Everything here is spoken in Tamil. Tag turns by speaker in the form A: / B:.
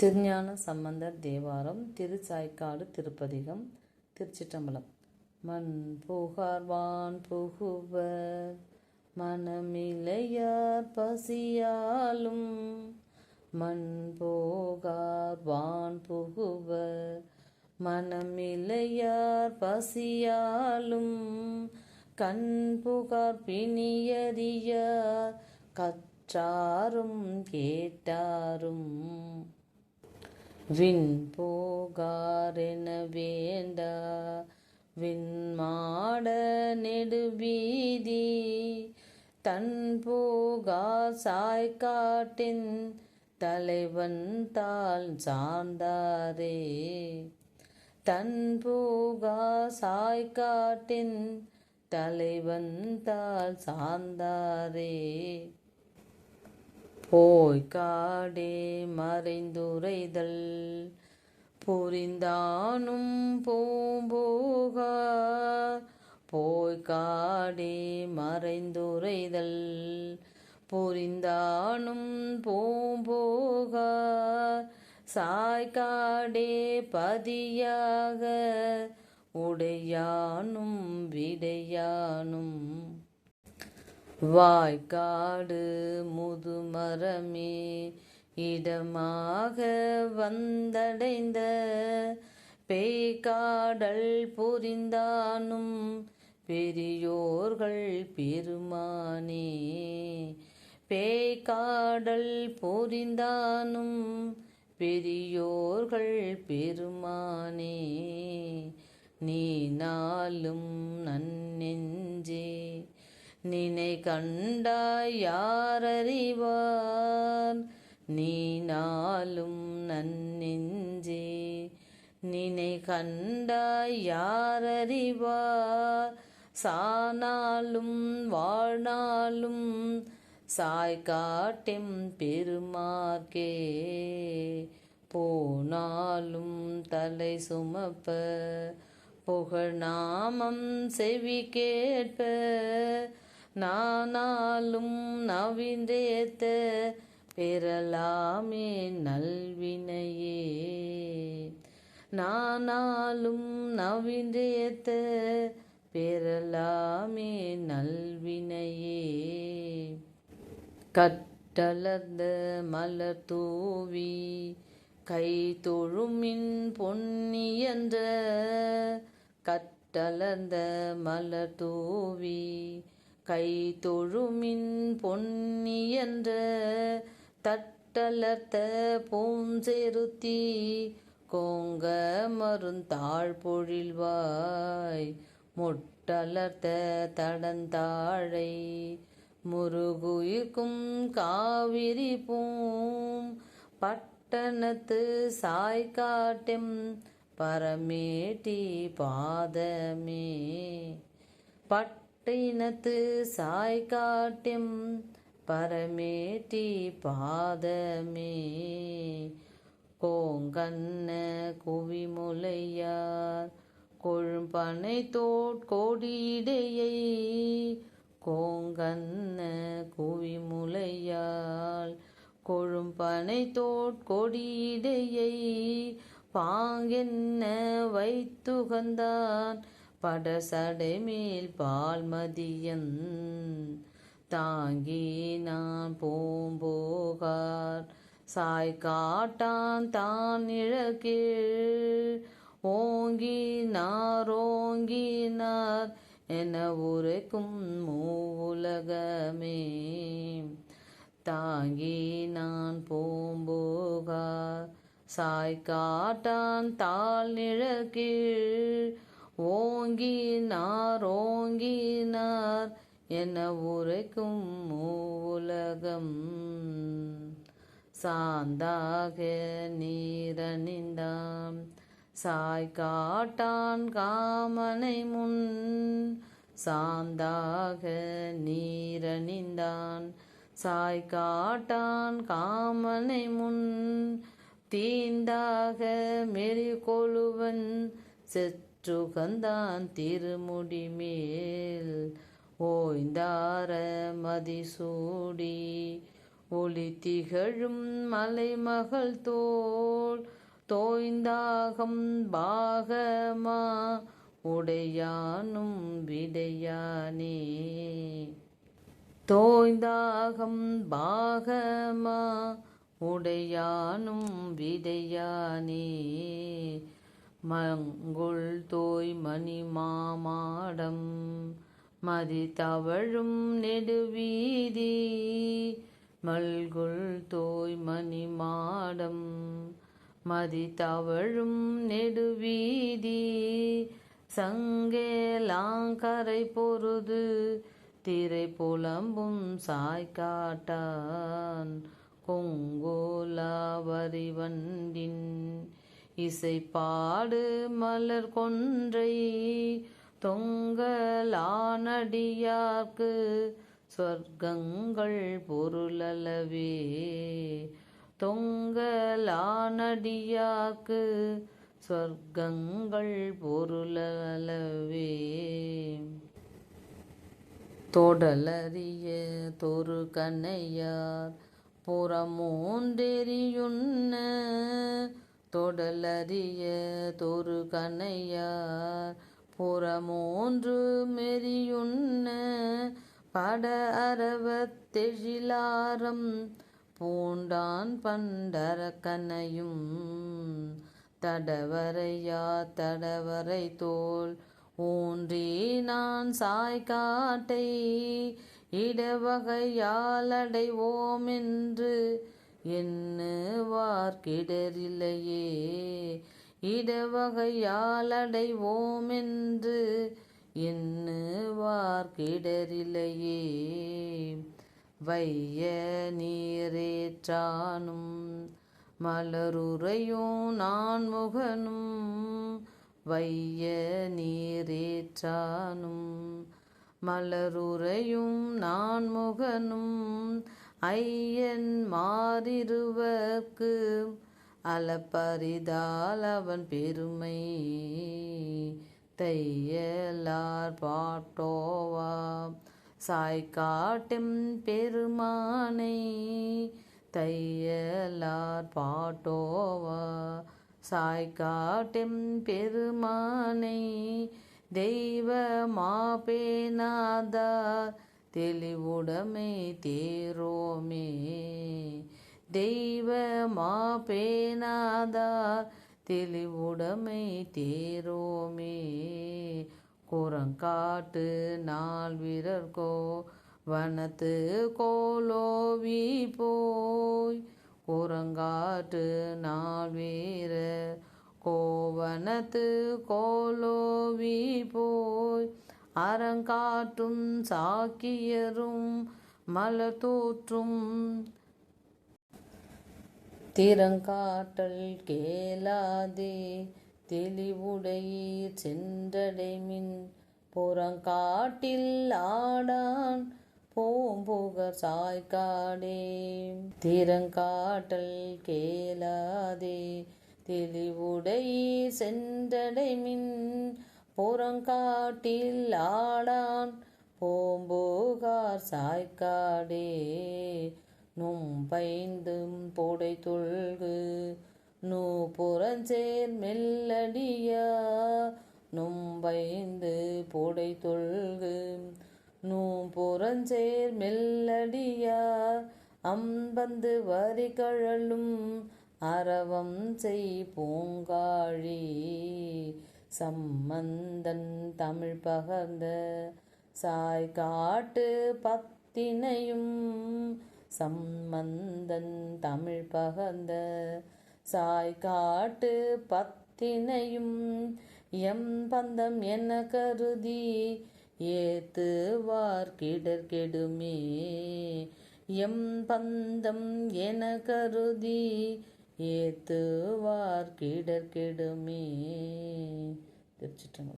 A: திருஞான சம்பந்தர் தேவாரம் திருச்சாய்க்காடு திருப்பதிகம் திருச்சிட்டம்பலம் மண் புகார் வான் புகுவர் மனமிலையார் பசியாலும். மண் போகார்வான் புகுவர் மனமிலையார் பசியாலும். கண் புகார் பிணியறியார் கற்றாரும் கேட்டாரும். விண் போகாரென வேண்டா விண்மாட நெடுவீதி தன் போகா சாய்காட்டின் தலைவன் தாள் சார்ந்தாரே தன் போகா சாய்காட்டின் தலைவன் தாள் சார்ந்தாரே போய் காடே மறைந்துரைதல். புரிந்தானும் பூம்போகா. போய் காடே மறைந்துரைதல். புரிந்தானும் பூம்போகா. சாய்காடே பதியாக. உடையானும் விடையானும் வாய்க்காடு முதுமரமே இடமாக வந்தடைந்த பேய்காடல் புரிந்தானும் பெரியோர்கள் பெருமானே. பேய்காடல் புரிந்தானும் பெரியோர்கள் பெருமானே. நீ நாளும் நன்னின் நினை கண்டாய் யாரறிவார் நீ நாளும் நன்னெஞ்சே நினை கண்டாய் யாரறிவார் சானாலும் வாழ்நாளும் சாய் காட்டும் பெருமார்க்கே போனாலும் தலை சுமப்ப புகழ் நாமம் செவி கேட்ப நானாலும் நவிந்தேத்த பெறலாமே நல்வினையே. நானாலும் நவிந்தேத்த பெறலாமே நல்வினையே. கட்டளர்ந்த மலர் தூவி கை தொழுமின் பொன்னியன்ற கட்டளர்ந்த மலர் தூவி கை தொழுமின் பொன்னியன்ற தட்டலர்த்த பூஞ்செருத்தி கோங்க மருந்தாள் பொழில்வாய் முட்டலர்த்த தடந்தாழை முருகுயிர்க்கும் காவிரி பூம் பட்டணத்து சாய்காட்டும் பரமேட்டி பாதமே பட்டினத்து சாய் காட்டும் பரமேட்டி பாதமே. கோங்கண்ண குவிமுலையார் கொழும்பனை தோட்கோடியிடையை கோங்கண்ண குவிமுலையால் கொழும்பனை தோட்கொடியிடையை பாங்கென்ன வைத்துகந்தான் படசடை மேல் பால்மதியன் தாங்கி நான் போம்போகார் சாய் காட்டான் தான் இழக்கீழ். ஓங்கினார் ஓங்கினார் என உரைக்கும் மூவுலகமே. தாங்கி நான் போம்போகார் சாய் காட்டான் தாள் நிழக்கீழ் ஓங்கினார் ஓங்கினார் என உரைக்கும் மூலகம் சாந்தாக நீரணிந்தாம் சாய் காட்டான் காமனை முன் சாந்தாக நீரணிந்தான். சாய் காட்டான் காமனை முன் தீந்தாக மெறி கொழுவன் செத் திருமுடி மேல் ஓய்ந்தார மதிசூடி. ஒளி திகழும் மலைமகள் தோல் தோய்ந்தாகம் பாகமா. உடையானும் விடையானே. தோய்ந்தாகம் பாகமா. உடையானும் விடையானே. மங்குள் தோய் மணி மாமாடம் மதி தவழும் நெடுவீதி மல்குள் தோய் மணி மாடம் மதி தவழும் நெடுவீதி சங்கேலாங்கரை பொருது திரை புலம்பும் சாய்காட்டான் கொங்கோலா வரிவண்டின் இசை இசைப்பாடு மலர் கொன்றை தொங்கலானடியார்க்கு சொர்க்கங்கள் பொருளளவே. தொங்கலானடியார்க்கு சொர்க்கங்கள் பொருளளவே. தொடலறிய தொரு கண்ணையார் புறமூன்றெறியுண்ண தொடலறிய தொரு கண்ணையார் புறமோன்று மெறியுண்ண பட அரவத்தெழிலாரம் பூண்டான் பண்டரக்கனையும் தடவரையா தடவரை தோல். ஊன்றி நான் சாய்காட்டை இடவகையாலடைவோம் என்று எண்ணுவார்க்கிடரில்லையே இடவகையாலடைவோம் என்று எண்ணுவார்க்கிடரில்லையே வைய நீரேற்றானும் மலருறையும் நான் முகனும் வைய நீரேற்றானும் மலருறையும் நான் முகனும் ஐயன் மாறிருவர்க்கு அலப்பரிதால் அவன் பெருமை. தையலார் பாட்டோவா? சாய்காட்டும் பெருமானை தையலார் பாட்டோவா? சாய்காட்டும் பெருமானை தெய்வ மாபேனாதார் தெளிவுடைமை தேரோமே. தெய்வ மாபேனாதார் தெளிவுடமை தேரோமே. குரங்காட்டு நாள் வீரர்கோ வனத்து கோலோவி போய். குரங்காட்டு நாள் வீரர் கோவனத்து கோலோவி போய் அறங்காட்டும் சாக்கியரும் மலர் தோற்றும் திறங்காட்டல் கேளாதே தெளிவுடையீர் சென்றடைமின் புறங்காட்டில் ஆடான் போம்புகர் சாய்க்காடே. திறங்காட்டல் கேளாதே தெளிவுடையீர் சென்றடைமின் புறங்காட்டில் ஆடான் பூம்புகார் சாய்க்காடே. நும் பைந்தும் புடை தொல்கு நூ புறஞ்சேர் மெல்லடியா. நும்பைந்து புடை தொழ்கு நூ புறஞ்சேர் மெல்லடியா. அம்பந்து வரி கழலும் அரவம் செய் பூங்காழி சம்மந்தன் தமிழ் பகர்ந்த சாய் காட்டு பத்தினையும் சம்மந்தன் தமிழ் பகர்ந்த சாய் காட்டு பத்தினையும் எம் பந்தம் என கருதி ஏத்துவார் கிடர் கெடுமே. எம் பந்தம் என கருதி ஏத்துவார் கிடர் கெடுமே திருச்சிட்டம்பலம்